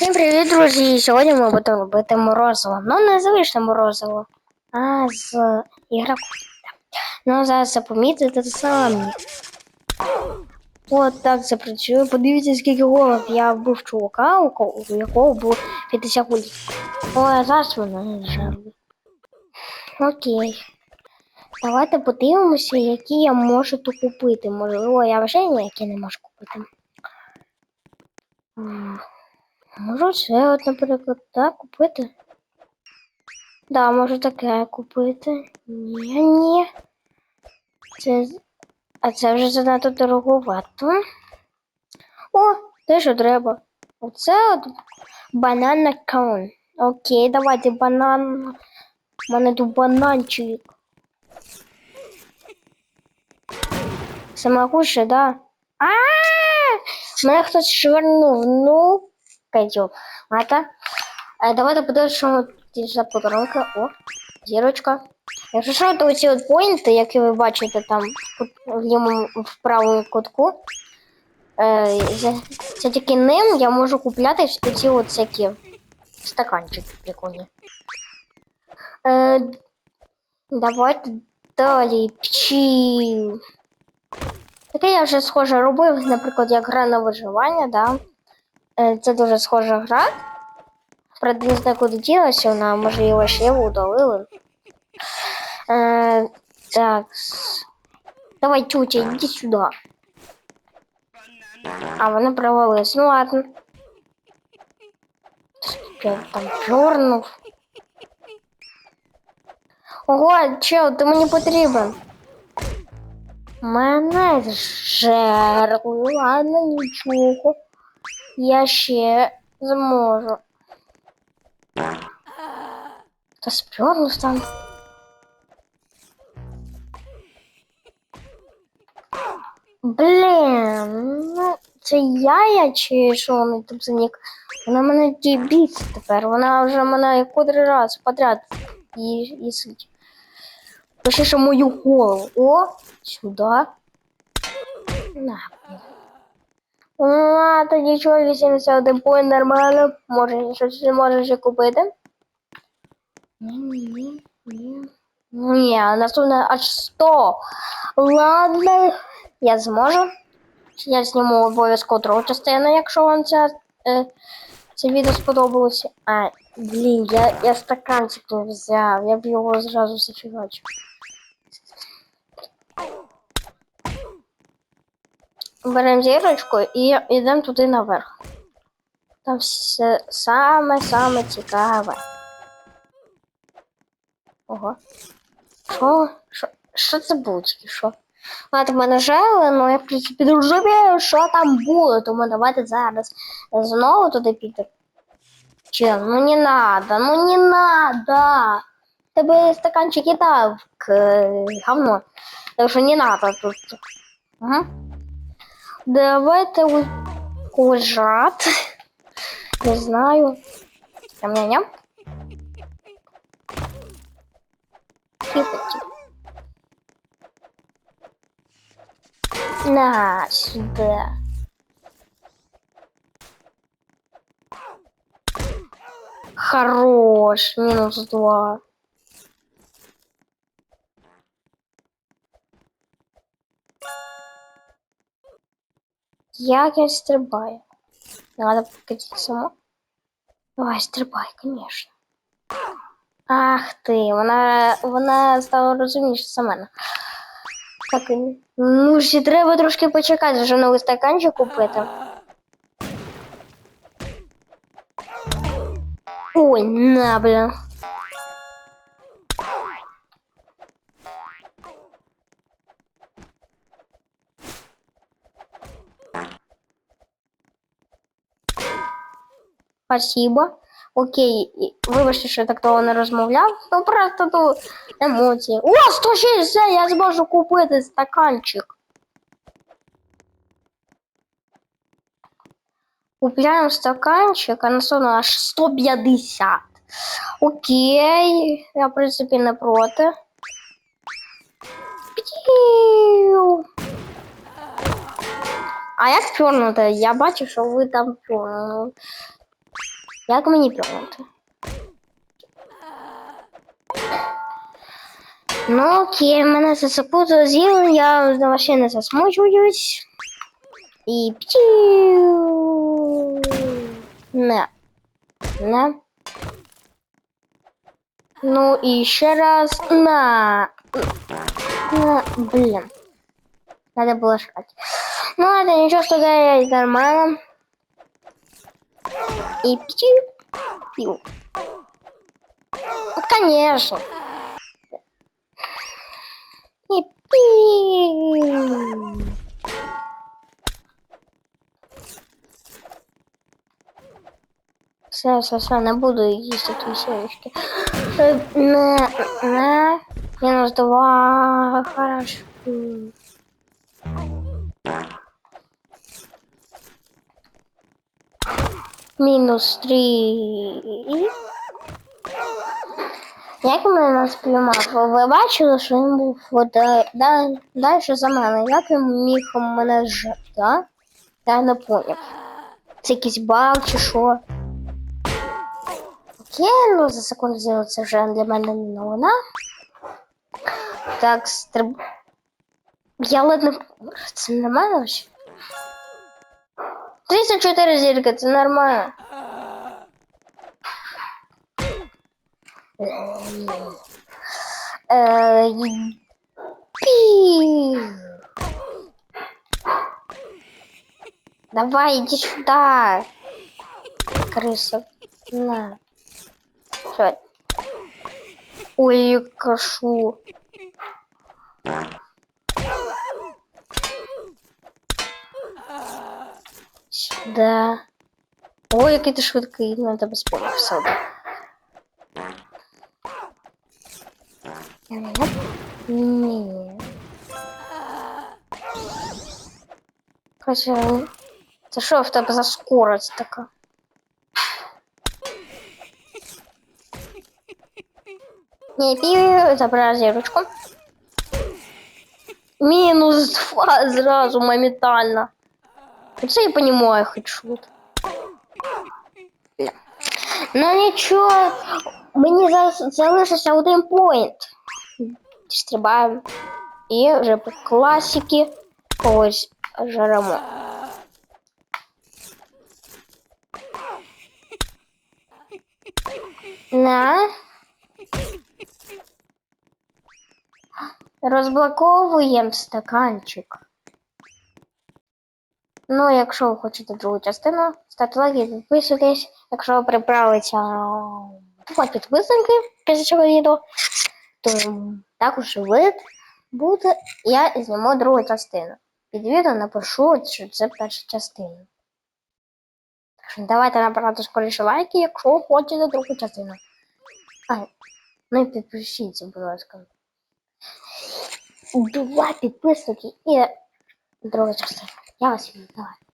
Всім привіт, друзі! Сьогодні ми будемо робити морозиво. Ну, не звичне морозиво, а з ігроку. Ну, зараз це помітите самі. От так це працює. Подивіться, скільки голов я вбив чувака, у ко- у якого було 50 кулів. О, зараз мене жарли. Окей. Давайте подивимося, які я можу тут купити. Можливо, я вже ніякі не можу купити. Можу це, от, наприклад, так купити. Да, можу таке купити. Ні, ні. Це... А це вже занадто дороговато. О, те, що треба. Оце от банана кон. Окей, давайте банан. У мене тут бананчик. Самогуще, да? А! Мене хтось швирнув. Ну, Ладно. Е, Давайте подивимося, що ми тут за подарунки. О, зірочка. Якщо що, то оці от поінти, які ви бачите там в лівому в правому кутку. Е, це тільки ним я можу купляти оці от всякі стаканчики прикольні. Е, давайте далі. Пчі. Таке я вже схоже робив, наприклад, як гра на виживання, да. Е, Це дуже схожа гра. Правда, не знаю, куди ділася вона, може її ще удалили. Е, так. Давай, тютя, іди сюди. А, вона провалилась. Ну ладно. Я там чорнув. Ого, чел, ти мені потрібен. Мене жерли, ладно, нічого. Я ще зможу. Та спьорнув там. Блін, ну це я чи що вони там за нік? Вона мене дібіт тепер. Вона вже мене котрий раз подряд їсить. Пише, що мою голову. О, сюди. На. Ну, а тоді чого 81 поінт нормально. Може, щось не може ще купити. Ні. Ні, наступне аж 100. Ладно, я зможу. Я зніму обов'язково другу частину, якщо вам ця, е, це відео сподобалося. А, блін, я, я стаканчик не взяв, я б його зразу зафігачив. Беремо зірочку і йдемо туди наверх. Там все саме-саме цікаве. Ого. Що? Що? Що це було тільки що? Ладно, мене жали, ну я в принципі не розумію, що там було, тому давайте зараз знову туди піти. Чел, ну не надо, ну не надо. Тебе стаканчик і так говно. Так що не надо тут. Угу. Давайте у- лежать. Не знаю. Ням-ням-ням. Тихо-тихо. На, сюда. Хорош, минус два. Як я стрибаю? Надо покатить само. Давай, стрибай, конечно. Ах ти, вона, вона стала розумніше за мене. Так, ну ще треба трошки почекати, вже новий стаканчик купити. Ой, на, блін. Спасибо. Окей, вибачте, що я так довго не розмовляв. Ну просто тут емоції. О, 160, я зможу купити стаканчик. Купляємо стаканчик, а на аж 150. Окей, я в принципі не проти. А як чорнути? Я бачу, що ви там чорно. Як мені пірнути? Ну, окей, мене засипуту з'їли, я на машини засмучуюсь. І пчу. Не. Не. Ну і ще раз на. На. Блін. Надо было шкать. Ну, это ничего, что да, нормально. И пью. Пью. Ну, конечно. И пью. Все, все, все, не буду їсти твої сімечки. Е, Не, не. Мінус два. Хорошо. Мінус три. Як мене нас спіймав? Ви бачили, що він був е, да, далі за мене. Як він міг мене зжати, а? Я не поняв. Це якийсь баг чи що? Окей, ну за секунду це вже для мене не новина. Так, стриб... Я ладно... Це нормально вообще? 34 зірки, це нормально. Пі. Давай, иди сюда. Крыса. На. Ой, кашу. Сюда. Ой, який ти швидкий, на тебе спомнив все. Ні. Хоча, це що в тебе за скорость така? Не пів, забираю зірочку. Мінус два зразу моментально. Це я понимаю хоть шут. Ну нічого, мені зараз залишився один поінт. Стрибаємо. І вже по класіки когось жаримо. На. Розблоковуємо стаканчик. Ну, якщо ви хочете другу частину, ставте лайки, підписуйтесь. Якщо ви приправиться два підписники після цього відео, то також ви буде, я зніму другу частину. Під відео напишу, що це перша частина. Давайте набирати скоріше лайки, якщо ви хочете другу частину. А, ну і підпишіться, будь ласка. Два підписники і друга частина. 要学的。